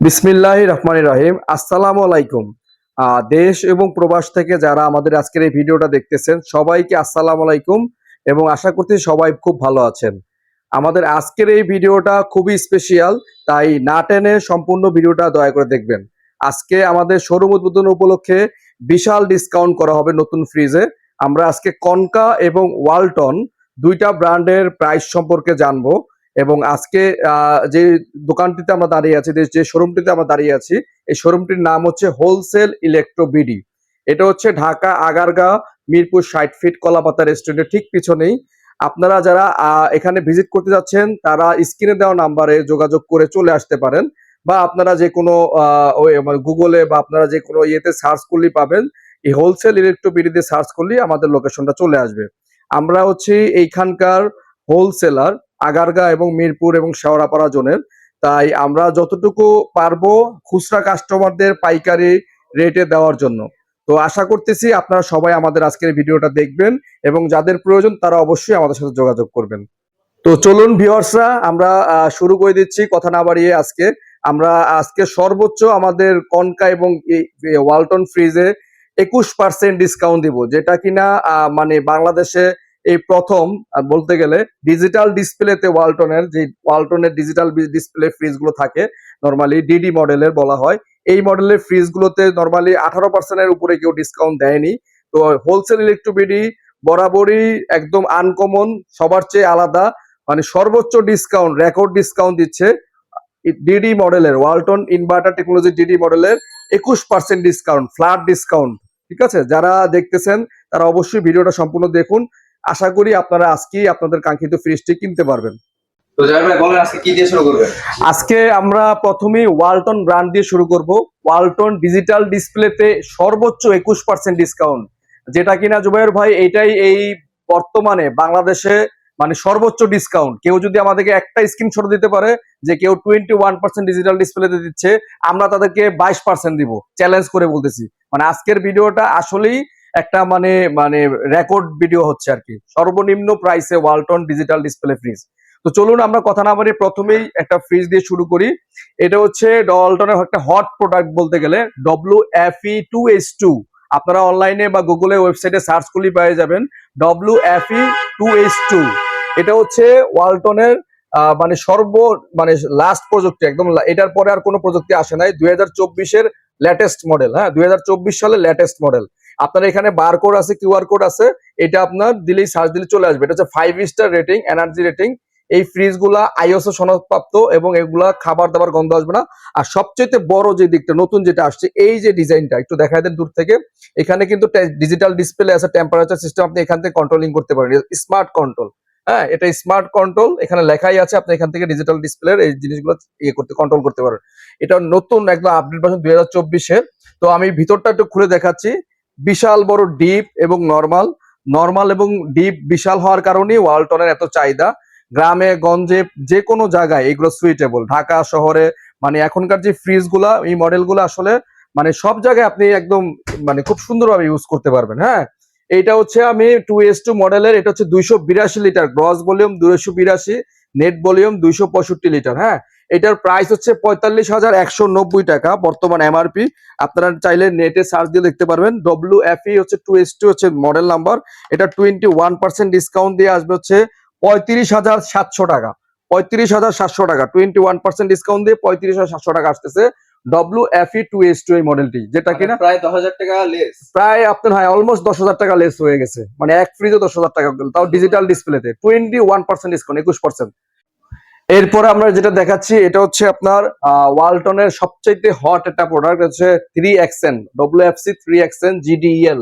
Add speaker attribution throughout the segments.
Speaker 1: বিসমিল্লাহ রহমান রহিম। আসসালামু আলাইকুম। দেশ এবং প্রবাস থেকে যারা আমাদের আজকের এই ভিডিওটা দেখতেছেন, সবাইকে আসসালামু আলাইকুম এবং আশা করছি সবাই খুব ভালো আছেন। আমাদের আজকের এই ভিডিওটা খুবই স্পেশিয়াল তাই না টেনে সম্পূর্ণ ভিডিওটা দয়া করে দেখবেন। আজকে আমাদের শোরুম উদ্বোধন উপলক্ষে বিশাল ডিসকাউন্ট করা হবে নতুন ফ্রিজে। আমরা আজকে কনকা এবং ওয়ালটন দুইটা ব্র্যান্ডের প্রাইস সম্পর্কে জানব। এবং আজকে যে দোকানটিতে আমরা দাঁড়িয়ে আছি, যে- শোরুমটিতে আমরা দাঁড়িয়ে আছি, এই শোরুমটির নাম হচ্ছে হোলসেল ইলেকট্রো বিডি। এটা হচ্ছে ঢাকা আগারগা মিরপুর, ষাট ফিট কলাপাতা রেস্টুরেন্টের ঠিক পিছনেই। আপনারা যারা এখানে ভিজিট করতে যাচ্ছেন, তারা স্ক্রিনে দেওয়া নাম্বারে যোগাযোগ করে চলে আসতে পারেন বা আপনারা যে কোনো গুগলে বা আপনারা যে কোনো ইয়েতে সার্চ করলেই পাবেন। এই হোলসেল ইলেকট্রো বিডিতে সার্চ করলেই আমাদের লোকেশনটা চলে আসবে। আমরা হচ্ছে এইখানকার হোলসেলার। আগারগা এবং মিরপুর এবং শেওড়াপাড়া জোনের। তাই আমরা যতটুকু পারব খুচরা কাস্টমারদের পাইকারি রেটে দেওয়ার জন্য। তো আশা করতেছি আপনারা সবাই আমাদের আজকের ভিডিওটা দেখবেন এবং যাদের প্রয়োজন তারা অবশ্যই আমাদের সাথে যোগাযোগ করবেন। তো চলুন ভিউয়ার্সরা, আমরা শুরু করে দিচ্ছি কথা না বাড়িয়ে আজকে। আমরা আজকে সর্বোচ্চ আমাদের কনকা এবং ওয়ালটন ফ্রিজে একুশ পার্সেন্ট ডিসকাউন্ট দিব, যেটা কিনা মানে বাংলাদেশে এই প্রথম বলতে গেলে ডিজিটাল ডিসপ্লেতে ওয়ালটনের যে ওয়ালটনের ডিজিটাল ডিসপ্লে ফ্রিজগুলো থাকে নর্মালি ডিডি মডেলের বলা হয়, এই মডেলের ফ্রিজ গুলোতে নর্মালি আঠারো পার্সেন্টের উপরে কেউ ডিসকাউন্ট দেয়নি। তো হোলসেল ইলেকট্রোবিডি বরাবরই একদম আনকমন সবার চেয়ে আলাদা মানে সর্বোচ্চ ডিসকাউন্ট রেকর্ড ডিসকাউন্ট দিচ্ছে ডিডি মডেলের ওয়ালটন ইনভার্টার টেকনোলজি ডিডি মডেলের একুশ পার্সেন্ট ডিসকাউন্ট ফ্ল্যাট ডিসকাউন্ট ঠিক আছে? যারা দেখতেছেন, তারা অবশ্যই ভিডিওটা সম্পূর্ণ দেখুন। আশা করি আপনারা আজকেই আপনাদের কাঙ্ক্ষিত ফ্রিজটি কিনতে পারবেন।
Speaker 2: আজকে
Speaker 1: আমরা প্রথমেই ওয়ালটন ব্র্যান্ড দিয়ে শুরু করব। ওয়ালটন ডিজিটাল ডিসপ্লেতে সর্বোচ্চ একুশ পার্সেন্ট ডিসকাউন্ট যেটা কিনা জুবাইর ভাই এটাই এই বর্তমানে বাংলাদেশে মানে সর্বোচ্চ ডিসকাউন্ট কেউ যদি আমাদেরকে একটা স্ক্রিনশট দিতে পারে যে কেউ টোয়েন্টি ওয়ান পার্সেন্ট ডিজিটাল ডিসপ্লেতে দিচ্ছে আমরা তাদেরকে বাইশ পার্সেন্ট দিব। চ্যালেঞ্জ করে বলতেছি। মানে আজকের ভিডিওটা আসলেই একটা মানে মানে রেকর্ড ভিডিও হচ্ছে আর কি। সর্বনিম্ন প্রাইসে ওয়ালটন ডিজিটাল ডিসপ্লে ফ্রিজ তো চলুন আমরা কথা না বাড়িয়ে প্রথমেই একটা ফ্রিজ দিয়ে শুরু করি। এটা হচ্ছে ডলটনের একটা হট প্রোডাক্ট বলতে গেলে W F E two S two আপনারা অনলাইনে বা গুগলে ওয়েবসাইটে সার্চ করলেই পেয়ে যাবেন W F E two S two এটা হচ্ছে ওয়ালটনের মানে সর্ব মানে লাস্ট প্রযুক্তি, একদম এটার পরে আর কোনো প্রযুক্তি আসে নাই। দুই হাজার চব্বিশের লেটেস্ট মডেল হ্যাঁ? দুই সালের লেটেস্ট মডেল আপনার এখানে বারকোড আছে কিউআর কোড আছে, এটা আপনার দিলেই সার্চ দিলে চলে আসবে। এটা হচ্ছে five star rating energy rating এই ফ্রিজগুলা আইএসও সনদপ্রাপ্ত এবং এগুলা খাবার দাবার গন্ধ আসবে না। আর সবচেয়ে বড় যে দিকটা, নতুন যেটা আসছে, এই যে ডিজাইনটা একটু দেখাই দেন দূর থেকে। এখানে কিন্তু ডিজিটাল ডিসপ্লে আছে টেম্পারেচার সিস্টেম আপনি এখান থেকে কন্ট্রোলিং করতে পারেন। স্মার্ট কন্ট্রোল হ্যাঁ এটা স্মার্ট কন্ট্রোল এখানে লেখাই আছে, আপনি এখান থেকে ডিজিটাল ডিসপ্লের এই জিনিসগুলো ইয়ে করতে কন্ট্রোল করতে পারেন। এটা নতুন একদম আপডেট ভার্সন দুই হাজার চব্বিশের তো আমি ভিতরটা একটু খুলে দেখাচ্ছি। বিশাল বড় ডিপ এবং নর্মাল নর্মাল এবং ডিপ বিশাল হওয়ার কারণে ওয়ালটনের এত চাহিদা। গ্রামে, গঞ্জে যে কোনো জায়গায় এগুলো সুইটেবল ঢাকা শহরে মানে এখনকার যে ফ্রিজগুলা এই মডেলগুলো আসলে মানে সব জায়গায় আপনি একদম মানে খুব সুন্দরভাবে ইউজ করতে পারবেন হ্যাঁ? এটা হচ্ছে আমি টু এস টু মডেলের এটা হচ্ছে দুইশো বিরাশি লিটার। গ্রস ভলিউম দুইশো বিরাশি নেট ভলিউম দুইশো পঁয়ষট্টি লিটার হ্যাঁ? এটার প্রাইস হচ্ছে পঁয়তাল্লিশ হাজার একশো নব্বই টাকা বর্তমান এমআরপি আপনারা চাইলে নেটে সার্চ দিয়ে দেখতে পারবেন। ডব্লিউ এফ ই হচ্ছে টু এস টু হচ্ছে মডেল নাম্বার এটা টোয়েন্টি ওয়ান পার্সেন্ট ডিসকাউন্ট দিয়ে আসবে হচ্ছে পঁয়ত্রিশ হাজার সাতশো টাকা। পঁয়ত্রিশ হাজার সাতশো টাকা টোয়েন্টি ওয়ান পার্সেন্ট ডিসকাউন্ট দিয়ে পঁয়ত্রিশ হাজার সাতশো টাকা আসতেছে W F E two S two এই মডেলটি যেটা কিনা
Speaker 2: মানে প্রায় দশ হাজার টাকা লেস
Speaker 1: প্রায় আপনার হয় অলমোস্ট দশ হাজার টাকা লেস হয়ে গেছে। মানে এক ফ্রিজে দশ হাজার টাকা তাও ডিজিটাল ডিসপ্লেতে টোয়েন্টি ওয়ান পার্সেন্ট ডিসকাউন্ট একুশ পার্সেন্ট এরপরে আমরা যেটা দেখাচ্ছি, এটা হচ্ছে আপনার ওয়ালটনের সবচাইতে হট একটা প্রোডাক্ট হচ্ছে three XN W F C three XN GDL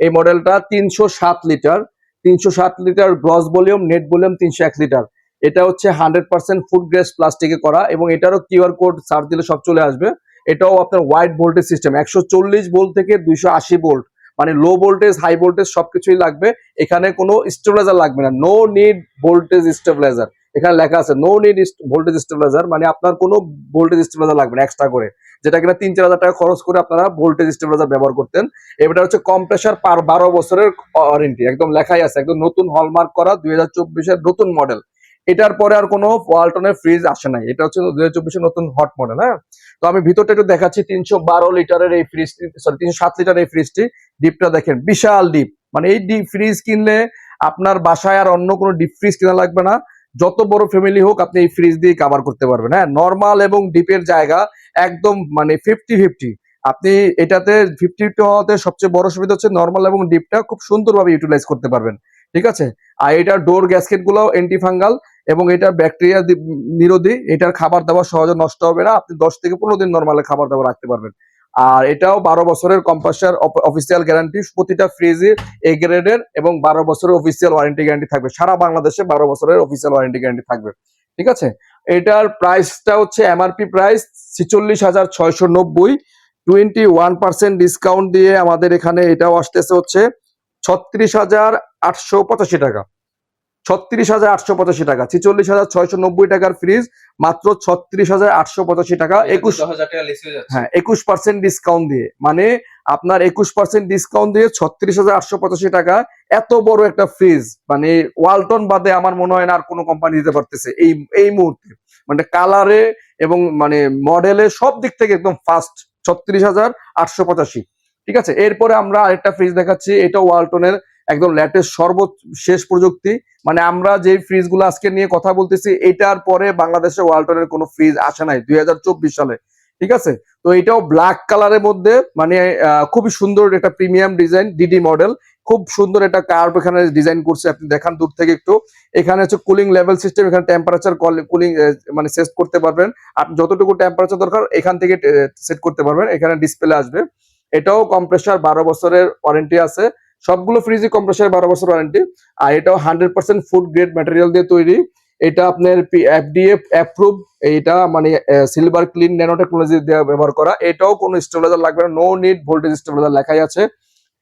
Speaker 1: এই মডেলটা তিনশো সাত লিটার তিনশো সাত litre gross volume net volume তিনশো এক লিটার এটা হচ্ছে হান্ড্রেড পার্সেন্ট ফুড গ্রেস প্লাস্টিকে করা এবং এটারও কিউআর কোড সার্চ দিলে সব চলে আসবে। এটাও আপনার ওয়াইড ভোল্টেজ সিস্টেম একশো চল্লিশ ভোল্ট থেকে দুইশো আশি ভোল্ট মানে লো ভোল্টেজ হাই ভোল্টেজ সবকিছুই লাগবে। এখানে কোনো স্টেবিলাইজার লাগবে না নো নিড ভোল্টেজ স্টেবিলাইজার এখানে লেখা আছে নো নিড ভোল্টেজ স্টেবিলাইজার মানে আপনার কোনো ভোল্টেজ স্টেবিলাইজার লাগবে না এক্সট্রা করে। যেটা কিনা তিন, চার হাজার টাকা খরচ করে আপনারা ভোল্টেজ স্টেবিলাইজার ব্যবহার করতেন। এবার হচ্ছে কম্প্রেসার পার বারো বছরের ওয়ারেন্টি একদম লেখাই আছে, একদম নতুন হলমার্ক করা দুই হাজার চব্বিশের নতুন মডেল এটার পরে আর কোনো ওয়ালটনের ফ্রিজ আসে নাই, এটা হচ্ছে দুই হাজার নতুন হট মডেল হ্যাঁ? তো আমি ভিতরটা একটু দেখাচ্ছি, তিনশো বারো লিটারের এই ফ্রিজটি সরি তিনশো সাত লিটারের এই ফ্রিজটি ডিপটা দেখেন, বিশাল ডিপ মানে এই ডিপ ফ্রিজ কিনলে আপনার বাসায় আর অন্য কোনো ডিপ ফ্রিজ কেনা লাগবে না। যত বড় ফ্যামিলি হোক আপনি এই ফ্রিজ দিয়ে কভার করতে পারবেন। হ্যাঁ নর্মাল এবং ডিপের জায়গা একদম মানে ফিফটি ফিফটি আপনি এটাতে ফিফটি ফিফটি হওয়াতে সবচেয়ে বড় সুবিধা হচ্ছে নর্মাল এবং ডিপটা খুব সুন্দরভাবে ইউটিলাইজ করতে পারবেন। ঠিক আছে? আর এটার ডোর গ্যাসকেটগুলো অ্যান্টিফাঙ্গাল এবং এটার ব্যাকটেরিয়া নিরোধী। এটার খাবার দাবার সহজে নষ্ট হবে না। আপনি দশ থেকে পনেরো দিন নর্মালে খাবার দাবার রাখতে পারবেন। আর এটাও বারো বছরের কম্পাসার অফিসিয়াল গ্যারান্টি প্রতিটা ফ্রিজে এ গ্রেডের এবং বারো বছরের অফিসিয়াল ওয়ারেন্টি গ্যারান্টি থাকবে। সারা বাংলাদেশে বারো বছরের অফিসিয়াল ওয়ারেন্টি গ্যারান্টি থাকবে। ঠিক আছে? এটার প্রাইসটা হচ্ছে এমআরপি প্রাইস ছিচল্লিশ হাজার ছয়শো নব্বই। টোয়েন্টি ওয়ান পার্সেন্ট ডিসকাউন্ট দিয়ে আমাদের এখানে এটাও আসতেছে হচ্ছে ছত্রিশ হাজার আটশো পঁচাশি টাকা। ছত্রিশ হাজার আটশো পঁচাশি টাকা ছিচল্লিশ হাজার ছয়শো নব্বই টাকার ফ্রিজ মাত্র ছত্রিশ হাজার আটশো পঁচাশি টাকা একুশ
Speaker 2: টাকা লেস হয়ে
Speaker 1: একুশ পার্সেন্ট ডিসকাউন্ট দিয়ে মানে আপনার একুশ পার্সেন্ট ডিসকাউন্ট দিয়ে ছত্রিশ হাজার আটশো পঁচাশি টাকা এত বড় একটা ফ্রিজ মানে ওয়ালটন বাদে আমার মনে হয় না আর কোনো কোম্পানি দিতে পারতেছে এই এই মুহূর্তে। মানে কালারে এবং মানে মডেলে সব দিক থেকে একদম ফার্স্ট ছত্রিশ হাজার আটশো পঁচাশি। ঠিক আছে এরপরে আমরা আরেকটা ফ্রিজ দেখাচ্ছি এটা ওয়ালটনের একদম লেটেস্ট সর্বশেষ প্রযুক্তি। মানে আমরা যে ফ্রিজগুলো আজকে নিয়ে কথা বলতেছি, এটার পরে বাংলাদেশে ওয়ালটনের কোনো ফ্রিজ আসে নাই, দুই হাজার চব্বিশ সালে। ঠিক আছে? তো এটাও ব্ল্যাক কালারের মধ্যে মানে খুবই সুন্দর একটা প্রিমিয়াম ডিজাইন ডিডি মডেল খুব সুন্দর একটা কার্ভ এখানে ডিজাইন করছে, আপনি দেখান দূর থেকে একটু। এখানে হচ্ছে কুলিং লেভেল সিস্টেম এখানে টেম্পারেচার কুলিং মানে সেট করতে পারবেন। আপনি যতটুকু টেম্পারেচার দরকার, এখান থেকে সেট করতে পারবেন। এখানে ডিসপ্লে আসবে। এটাও কম্প্রেসার বারো বছরের ওয়ারেন্টি আছে। সবগুলো ফ্রিজই কম্প্রেসার বারো বছর ওয়ারেন্টি আর এটাও hundred percent food grade material দিয়ে তৈরি। এটা আপনার এফডিএফ অ্যাপ্রুভ এটা মানে সিলভার ক্লিন ন্যানো টেকনোলজি ব্যবহার করা। এটাও কোনো স্টেবিলাইজার লাগবে না নো নিড ভোল্টেজ স্টেবিলাইজার লেখাই আছে।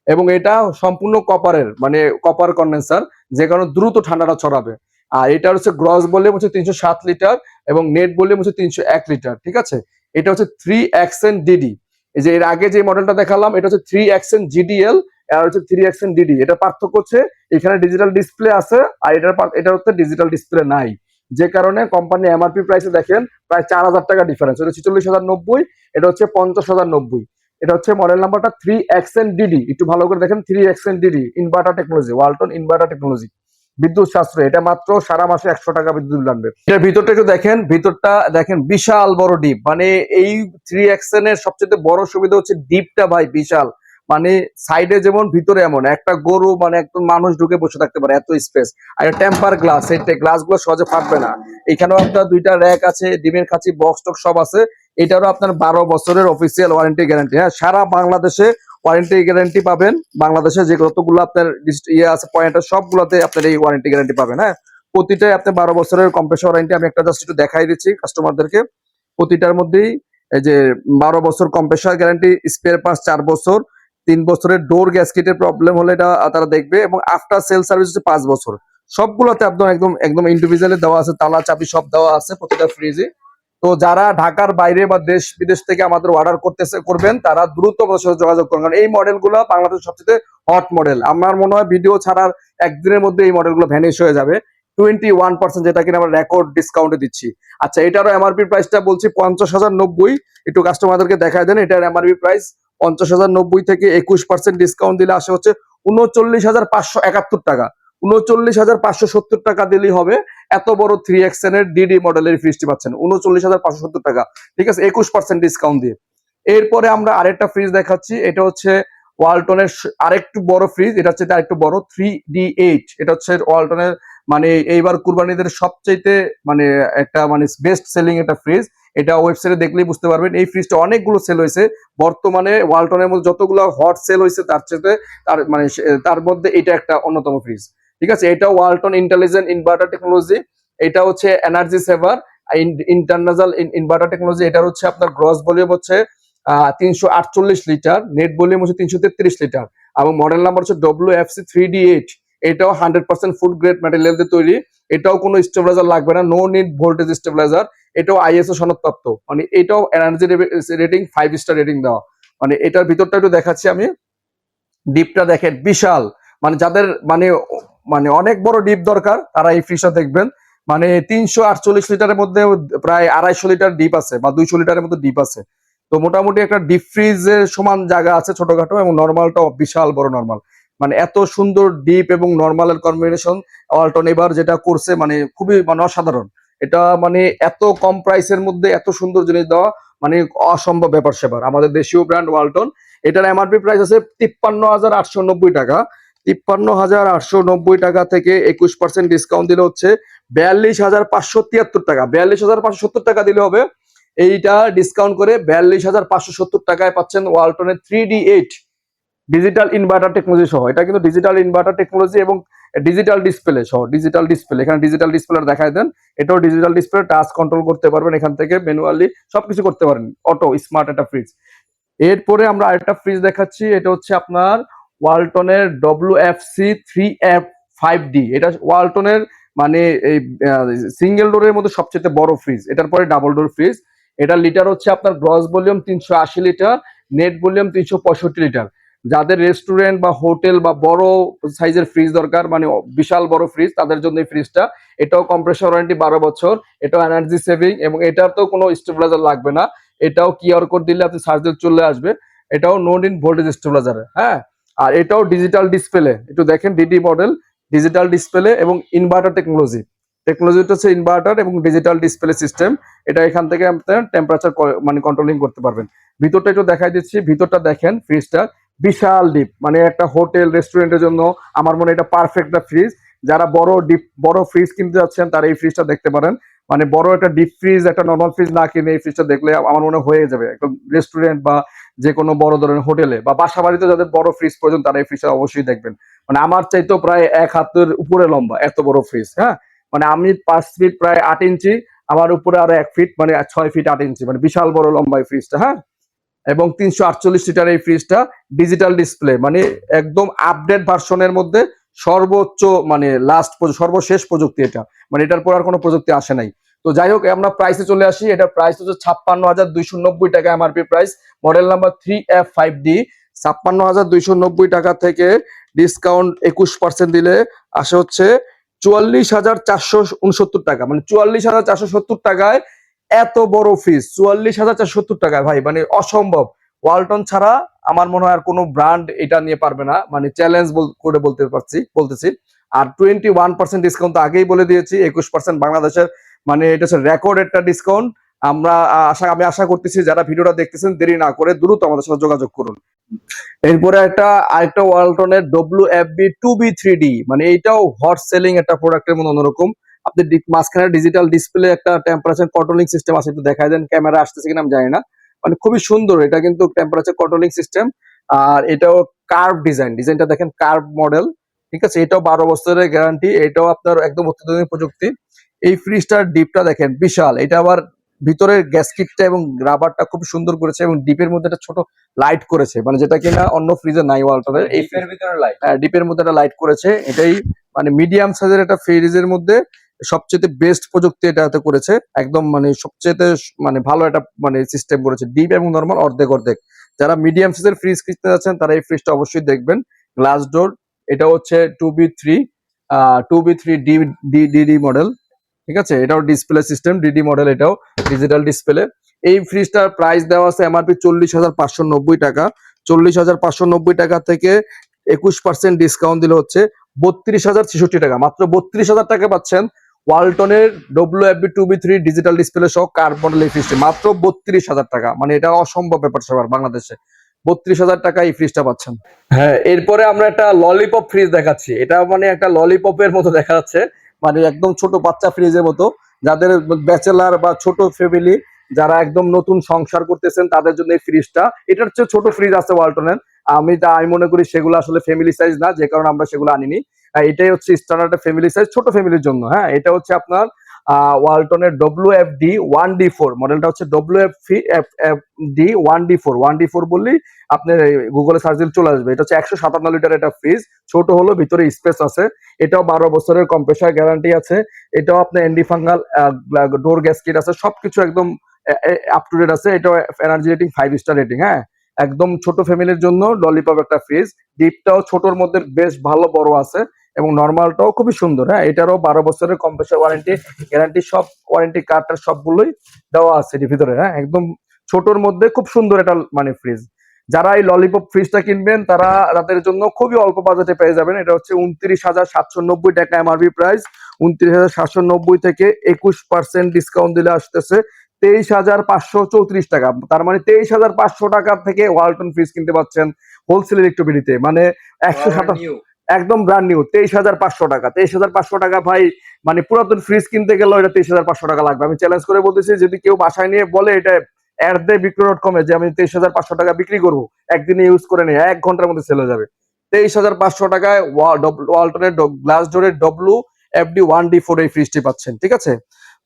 Speaker 1: এবং এটা সম্পূর্ণ কপারের মানে কপার কন্ডেন্সার যে কারণে দ্রুত ঠান্ডাটা ছড়াবে। আর এটা হচ্ছে গ্রস ভলিউম হচ্ছে তিনশো সাত লিটার এবং নেট ভলিউম হচ্ছে তিনশো এক লিটার ঠিক আছে? এটা হচ্ছে থ্রি এক্সেন ডিডি যে এর আগে যে মডেলটা দেখালাম, এটা হচ্ছে থ্রি এক্সেন জিডিএল আর হচ্ছে থ্রি এক্সেন ডিডি এটা পার্থক্য হচ্ছে এখানে ডিজিটাল ডিসপ্লে আছে আর এটার এটা হচ্ছে ডিজিটাল ডিসপ্লে নাই। যে কারণে কোম্পানি এমআরপি প্রাইসে দেখেন প্রায় চার হাজার টাকা ডিফারেন্স এটা ছিচল্লিশ হাজার নব্বই, এটা হচ্ছে পঞ্চাশ হাজার নব্বই। এটা হচ্ছে মডেল নাম্বারটা থ্রি এক্সেন ডিডি একটু ভালো করে দেখেন three XN DD inverter technology Walton inverter technology বিদ্যুৎ সাশ্রয়, এটা মাত্র সারা মাসে একশো টাকা বিদ্যুৎ আনবে। এটার ভিতরটা একটু দেখেন, ভিতরটা দেখেন বিশাল বড় ডিপ মানে এই থ্রি এক্সেন এর সবচেয়ে বড় সুবিধা হচ্ছে ডিপটা ভাই বিশাল। মানে সাইডে যেমন, ভিতরে এমন, একটা গরু মানে একদম মানুষ ঢুকে বসে থাকতে পারে, এত স্পেস আর টেম্পার গ্লাস এই গ্লাসগুলো সহজে ফাটবে না। এখানেও আপনার দুইটা র্যাক আছে, ডিমের কাছে বক্স টক সব আছে। এটারও আপনার বারো বছরের অফিসিয়াল ওয়ারেন্টি গ্যারান্টি হ্যাঁ সারা বাংলাদেশে ওয়ারেন্টি গ্যারান্টি পাবেন। বাংলাদেশে যে কতগুলো আপনার ইয়ে আছে পয়েন্ট সবগুলোতে আপনার এই ওয়ারেন্টি গ্যারান্টি পাবেন। হ্যাঁ প্রতিটাই আপনি বারো বছরের কম্প্রেসর ওয়ারেন্টি আমি একটা জাস্ট একটু দেখাই দিচ্ছি কাস্টমারদেরকে প্রতিটার মধ্যেই এই যে বারো বছর কম্প্রেসর গ্যারান্টি স্পেয়ার পাস চার বছর। তিন বছরের ডোর গ্যাসকেটের প্রবলেম হলে এটা তারা দেখবে এবং আফটার সেল সার্ভিস হচ্ছে পাঁচ বছর। সবগুলোতে আপনার একদম একদম ইন্ডিভিজুয়ালি দেওয়া আছে, তালা, চাবি সব দেওয়া আছে প্রতিটা ফ্রিজে তো যারা ঢাকার বাইরে বা দেশ, বিদেশ থেকে আমাদের অর্ডার করতেছে, করবেন, তারা দ্রুত সাথে যোগাযোগ করুন। কারণ এই মডেলগুলো বাংলাদেশের সবচেয়ে হট মডেল আমার মনে হয় ভিডিও ছাড়ার একদিনের মধ্যে এই মডেলগুলো ভ্যানিশ হয়ে যাবে। টোয়েন্টি ওয়ান পার্সেন্ট যেটা কিনা আমরা রেকর্ড ডিসকাউন্টে দিচ্ছি। আচ্ছা এটারও এমআরপি প্রাইসটা বলছি পঞ্চাশ হাজার নব্বই। একটু কাস্টমারদেরকে দেখায় দেন, এটার এমআরপি প্রাইস পঞ্চাশ হাজার নব্বই থেকে একুশ পার্সেন্ট ডিসকাউন্ট দিলে আসে হচ্ছে উনচল্লিশ হাজার পাঁচশো একাত্তর টাকা। উনচল্লিশ হাজার পাঁচশো সত্তর টাকা দিলেই হবে। এত বড় থ্রি এক্সেন এর ডিডি মডেলের ফ্রিজটি পাচ্ছেন। উনচল্লিশ হাজার পাঁচশো সত্তর টাকা। ঠিক আছে? একুশ পার্সেন্ট ডিসকাউন্ট দিয়ে। এরপরে আমরা আরেকটা ফ্রিজ দেখাচ্ছি। এটা হচ্ছে ওয়ালটনের আরেকটু বড় ফ্রিজ এটা হচ্ছে আরেকটু বড় থ্রি ডি এইট এটা হচ্ছে ওয়ালটনের মানে এইবার কুরবানিদের সবচাইতে মানে একটা মানে বেস্ট সেলিং একটা ফ্রিজ এটা ওয়েবসাইটে দেখলেই বুঝতে পারবেন। এই ফ্রিজটা অনেকগুলো সেল হয়েছে। বর্তমানে ওয়ালটনের মধ্যে যতগুলো হট সেল হয়েছে, তার চেয়ে তার মানে তার মধ্যে এটা একটা অন্যতম ফ্রিজ ঠিক আছে? এটা ওয়ালটন ইন্টেলিজেন্ট ইনভার্টার টেকনোলজি এটা হচ্ছে energy saver international inverter technology এটার হচ্ছে আপনার গ্রস ভলিউম হচ্ছে তিনশো আটচল্লিশ লিটার নেট ভলিউম হচ্ছে তিনশো তেত্রিশ লিটার, এবং মডেল নাম্বার হচ্ছে W F C three D eight এটাও hundred percent food grade material দিয়ে তৈরি। এটাও কোনো স্টেবিলাইজার লাগবে না নো নিড ভোল্টেজ স্টেবিলাইজার এটাও আইএসও সনদপ্রাপ্ত। মানে এটাও energy rating five star rating দেওয়া। মানে এটার ভিতরটা একটু দেখাচ্ছি আমি। ডিপটা দেখেন, বিশাল। মানে যাদের মানে মানে অনেক বড় ডিপ দরকার, তারা এই ফ্রিজটা দেখবেন। মানে তিনশো আটচল্লিশ লিটারের মধ্যে প্রায় আড়াইশো লিটার ডিপ আছে, বা দুইশো লিটারের মধ্যে ডিপ আছে। তো মোটামুটি একটা ডিপ ফ্রিজের সমান জায়গা আছে ছোটখাটো, এবং নর্মালটা বিশাল বড় নর্মাল মানে এত সুন্দর ডিপ এবং নর্মালের কম্বিনেশন ওয়ালটন এবার যেটা করছে মানে খুবই মানে অসাধারণ। এটা মানে এত কম প্রাইসের মধ্যে এত সুন্দর জিনিস দেওয়া মানে অসম্ভব ব্যাপার সেবার। আমাদের দেশীয় ব্র্যান্ড ওয়ালটন এটার এমআরপি প্রাইস আছে তিপ্পান্ন হাজার আটশো নব্বই টাকা। তিপ্পান্ন হাজার আটশো নব্বই টাকা থেকে একুশ পার্সেন্ট ডিসকাউন্ট দিলে হচ্ছে বিয়াল্লিশ হাজার পাঁচশো তিয়াত্তর টাকা। বিয়াল্লিশ হাজার পাঁচশো সত্তর টাকা দিলে হবে। এইটা ডিসকাউন্ট করে বিয়াল্লিশ হাজার পাঁচশো সত্তর টাকায় পাচ্ছেন ওয়ালটনের three D eight digital inverter technology সহ। এটা কিন্তু ডিজিটাল ইনভার্টার টেকনোলজি এবং ডিজিটাল ডিসপ্লে সহ ডিজিটাল ডিসপ্লে এখানে ডিজিটাল ডিসপ্লে দেখায় দেন। এটাও ডিজিটাল ডিসপ্লে টাচ কন্ট্রোল করতে পারবেন এখান থেকে ম্যানুয়ালি সবকিছু করতে পারেন। অটো স্মার্ট একটা ফ্রিজ এরপরে আমরা আরেকটা ফ্রিজ দেখাচ্ছি, এটা হচ্ছে আপনার ওয়ালটনের W F C three F five D এটা ওয়ালটনের মানে এই সিঙ্গেল ডোরের মধ্যে সবচেয়ে বড় ফ্রিজ এটার পরে ডাবল ডোর ফ্রিজ এটা লিটার হচ্ছে আপনার গ্রস ভলিউম তিনশো আশি লিটার নেট ভলিউম তিনশো পঁয়ষট্টি লিটার যাদের রেস্টুরেন্ট বা হোটেল বা বড় সাইজের ফ্রিজ দরকার মানে বিশাল বড় ফ্রিজ তাদের জন্য এই ফ্রিজটা এটাও কম্প্রেসর ওয়ারেন্টি বারো বছর, এটাও এনার্জি সেভিং এবং এটার তো কোনো স্টেবিলাইজার লাগবে না। এটাও কিউআর কোড দিলে আপনি সার্চ চলে আসবে। এটাও নোন ইন ভোল্টেজ স্টেবিলাইজার হ্যাঁ? আর এটাও ডিজিটাল ডিসপ্লে একটু দেখেন ডিডি মডেল ডিজিটাল ডিসপ্লে এবং ইনভার্টার টেকনোলজি টেকনোলজিটা হচ্ছে ইনভার্টার এবং ডিজিটাল ডিসপ্লে সিস্টেম এটা এখান থেকে আপনার টেম্পারেচার মানে কন্ট্রোলিং করতে পারবেন। ভিতরটা একটু দেখাই দিচ্ছি, ভিতরটা দেখেন ফ্রিজটা বিশাল ডিপ মানে একটা হোটেল রেস্টুরেন্টের জন্য আমার মনে এটা পারফেক্ট একটা ফ্রিজ যারা বড় ডিপ বড় ফ্রিজ কিনতে যাচ্ছেন, তারা এই ফ্রিজটা দেখতে পারেন। মানে বড় একটা ডিপ ফ্রিজ একটা নর্মাল ফ্রিজ না কিনে এই ফ্রিজটা দেখলে আমার মনে হয় হয়ে যাবে। একদম রেস্টুরেন্ট বা যে কোনো বড় ধরনের হোটেলে বা বাসা বাড়িতে যাদের বড় ফ্রিজ প্রয়োজন, তারা এই ফ্রিজটা অবশ্যই দেখবেন। মানে আমার চাইতেও প্রায় এক হাতের উপরে লম্বা, এত বড় ফ্রিজ হ্যাঁ? মানে আমি পাঁচ ফিট প্রায় আট ইঞ্চি, আমার উপরে আরও এক ফিট মানে ছয় ফিট আট ইঞ্চি মানে বিশাল বড় লম্বা এই ফ্রিজটা হ্যাঁ? এবং তিনশো আটচল্লিশ লিটার এই ফ্রিজটা ডিজিটাল ডিসপ্লে মানে একদম আপডেট ভার্সনের মধ্যে সর্বোচ্চ মানে লাস্ট সর্বশেষ প্রযুক্তি এটা। মানে এটার পর আর কোনো প্রযুক্তি আসে নাই। তো যাই হোক, আমরা প্রাইসে চলে আসি। এটার প্রাইস হচ্ছে ছাপ্পান্ন হাজার দুইশো নব্বই টাকা MRP price model number three F five D ছাপ্পান্ন হাজার দুইশো নব্বই টাকা থেকে ডিসকাউন্ট একুশ পার্সেন্ট দিলে আসে হচ্ছে চুয়াল্লিশ হাজার চারশো উনসত্তর টাকা। মানে চুয়াল্লিশ হাজার চারশো সত্তর টাকায় এত বড় ফ্রিজ চুয়াল্লিশ হাজার চারশো টাকায় ভাই মানে অসম্ভব। ওয়ালটন ছাড়া আমার মনে হয় আর কোনো ব্র্যান্ড এটা নিয়ে পারবে না। মানে চ্যালেঞ্জ করে বলতে পারছি, বলতেছি। আর টোয়েন্টি ওয়ান পার্সেন্ট ডিসকাউন্ট তো আগেই বলে দিয়েছি, একুশ পার্সেন্ট বাংলাদেশের মানে এটা হচ্ছে রেকর্ড একটা ডিসকাউন্ট আমরা আশা আমি আশা করতেছি যারা ভিডিওটা দেখতেছেন, দেরি না করে দ্রুত আমাদের সাথে যোগাযোগ করুন। এরপরে একটা, আরেকটা ওয়ালটনের W F B two B three D মানে এইটাও হট সেলিং একটা প্রোডাক্টের মতো অন্যরকম আপনি মাঝখানে ডিজিটাল ডিসপ্লে একটা টেম্পারেচার কন্ট্রোলিং সিস্টেম আছে একটু দেখাই দেন ক্যামেরা আসতেছে কিনা আমি জানি না। মানে খুবই সুন্দর এটা কিন্তু টেম্পারেচার কন্ট্রোলিং সিস্টেম আর এটাও কার্ভ ডিজাইন ডিজাইনটা দেখেন কার্ভ মডেল ঠিক আছে? এটাও বারো বছরের গ্যারান্টি এটাও আপনার একদম অত্যাধুনিক প্রযুক্তি। এই ফ্রিজটার ডিপটা দেখেন বিশাল এটা আবার ভিতরের গ্যাসকিটটা এবং রাবারটা খুব সুন্দর করেছে এবং ডিপের মধ্যে একটা ছোট লাইট করেছে মানে যেটা কিনা অন্য ফ্রিজে নাই ওয়ালটনের এই
Speaker 2: এর ভিতরে লাইট
Speaker 1: ডিপের মধ্যে একটা লাইট করেছে এটাই মানে মিডিয়াম সাইজের একটা ফ্রিজের মধ্যে সবচেয়ে বেস্ট প্রযুক্তি এটাতে করেছে। একদম মানে সবচেয়ে মানে ভালো একটা মানে সিস্টেম করেছে। ডিপ এবং নর্মাল অর্ধেক অর্ধেক। যারা মিডিয়াম সাইজের ফ্রিজ কিনতে যাচ্ছেন, তারা এই ফ্রিজটা অবশ্যই দেখবেন। গ্লাস ডোর এটা হচ্ছে two B three two B three D D DD model ঠিক আছে? এটাও ডিসপ্লে সিস্টেম ডিডি মডেল এটাও ডিজিটাল ডিসপ্লে এই ফ্রিজটার প্রাইস দেওয়া আছে এমআরপি চল্লিশ হাজার পাঁচশো নব্বই টাকা। চল্লিশ হাজার পাঁচশো নব্বই টাকা থেকে একুশ পার্সেন্ট ডিসকাউন্ট দিলে হচ্ছে বত্রিশ হাজার ছেষট্টি টাকা। মাত্র বত্রিশ হাজার টাকা পাচ্ছেন ওয়ালটনের W F B two B three digital display সহ কার মডেল এই ফ্রিজটি মাত্র বত্রিশ হাজার টাকা। মানে এটা অসম্ভব ব্যাপার স্যাপার বাংলাদেশে। বত্রিশ হাজার টাকা এই ফ্রিজটা পাচ্ছেন। হ্যাঁ এরপরে আমরা একটা ললিপপ ফ্রিজ দেখাচ্ছি। এটা মানে একটা ললিপপের মতো দেখা যাচ্ছে। মানে একদম ছোট বাচ্চা ফ্রিজের মতো। যাদের ব্যাচেলার বা ছোট ফ্যামিলি যারা একদম নতুন সংসার করতেছেন, তাদের জন্য এই ফ্রিজটা এটার চেয়ে ছোট ফ্রিজ আছে ওয়ালটনের। আমি আমি মনে করি সেগুলো আসলে ফ্যামিলি সাইজ না, যে কারণে আমরা সেগুলো আনিনি। এটাই হচ্ছে স্ট্যান্ডার্ড ফ্যামিলি সাইজ ছোট ফ্যামিলির জন্য হ্যাঁ? এটা হচ্ছে আপনার ওয়ালটনের W F D one D four মডেলটা হচ্ছে W F F F D one D four one D four বললেই আপনার গুগলে সার্চ দিলে চলে আসবে। এটা হচ্ছে একশো সাতান্ন লিটার একটা ফ্রিজ ছোট হলো ভিতরে স্পেস আছে। এটাও বারো বছরের কম্প্রেসার গ্যারান্টি আছে। এটাও আপনার এন্ডি ফাঙ্গাল ডোর গ্যাসকিট আছে। সবকিছু একদম আপ টু ডেট আছে। এটাও energy rating five star rating হ্যাঁ? একদম ছোট ফ্যামিলির জন্য ললিপপ একটা ফ্রিজ ডিপটাও ছোটর মধ্যে বেশ ভালো বড় আছে। এবং নর্মালটাও খুবই সুন্দর হ্যাঁ? এটারও বারো বছরের কম্প্রেসার ওয়ারেন্টি গ্যারান্টি সব ওয়ারেন্টি কার্ডটার সবগুলোই দেওয়া আছে এটির ভিতরে হ্যাঁ? একদম ছোটর মধ্যে খুব সুন্দর এটা মানে ফ্রিজ যারা এই ললিপপ ফ্রিজটা কিনবেন, তারা তাদের জন্য খুবই অল্প বাজেটে পেয়ে যাবেন। এটা হচ্ছে উনত্রিশ হাজার সাতশো নব্বই টাকা এমআরপি প্রাইস উনত্রিশ হাজার সাতশো নব্বই থেকে একুশ পার্সেন্ট ডিসকাউন্ট দিলে আসতেছে তেইশ হাজার পাঁচশো চৌত্রিশ টাকা। তার মানে তেইশ হাজার পাঁচশো টাকা থেকে ওয়ালটন ফ্রিজ কিনতে পাচ্ছেন হোলসেল ইলেকট্রোবিলিতে মানে একশো সাতাশ একদম ব্র্যান্ড নিউ তেইশ হাজার পাঁচশো টাকা। তেইশ হাজার পাঁচশো টাকা ভাই মানে পুরাতন ফ্রিজ কিনতে গেলেও এটা তেইশ হাজার পাঁচশো টাকা লাগবে। আমি চ্যালেঞ্জ করে বলতেছি, যদি কেউ বাসায় নিয়ে বলে এটা বিক্রি ডট কমে যে আমি তেইশ হাজার পাঁচশো টাকা বিক্রি করব, একদিনে ইউজ করে নিয়ে এক ঘণ্টার মধ্যে যাবে। তেইশ হাজার পাঁচশো টাকায় ওয়ালটনের গ্লাস ডোরের W FD one D four এই ফ্রিজটি পাচ্ছেন, ঠিক আছে?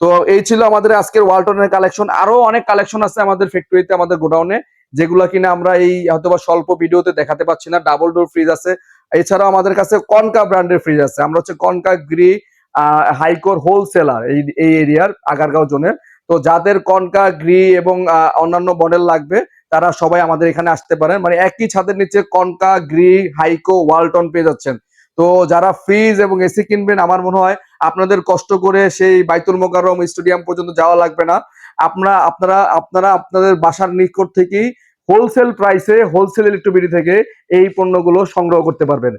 Speaker 1: তো এই ছিল আমাদের আজকের ওয়ালটনের কালেকশন আরও অনেক কালেকশন আছে আমাদের ফ্যাক্টরিতে আমাদের গোডাউনে যেগুলো কিনা আমরা এই হয়তোবা স্বল্প ভিডিওতে দেখাতে পাচ্ছি না। ডাবল ডোর ফ্রিজ আছে এছাড়াও আমাদের কাছে কনকা ব্র্যান্ডের ফ্রিজ আছে। আমরা হচ্ছে কনকা গ্রি হাইকোর হোলসেলার এই এই এরিয়ার, আগারগাঁও জোনের। তো যাদের কনকা গ্রি এবং অন্যান্য মডেল লাগবে, তারা সবাই আমাদের এখানে আসতে পারেন। মানে একই ছাদের নিচে কনকা গ্রি, হাইকো, ওয়ালটন পেয়ে যাচ্ছেন। তো যারা ফ্রিজ এবং এসি কিনবেন, আমার মনে হয় আপনাদের কষ্ট করে সেই বাইতুল মোকাররম স্টেডিয়াম পর্যন্ত যাওয়া লাগবে না। আপনারা আপনারা আপনারা আপনাদের বাসার নিকট থেকেই হোলসেল প্রাইসে হোলসেল ইলেকট্রিবিটি থেকে এই পণ্যগুলো সংগ্রহ করতে পারবেন।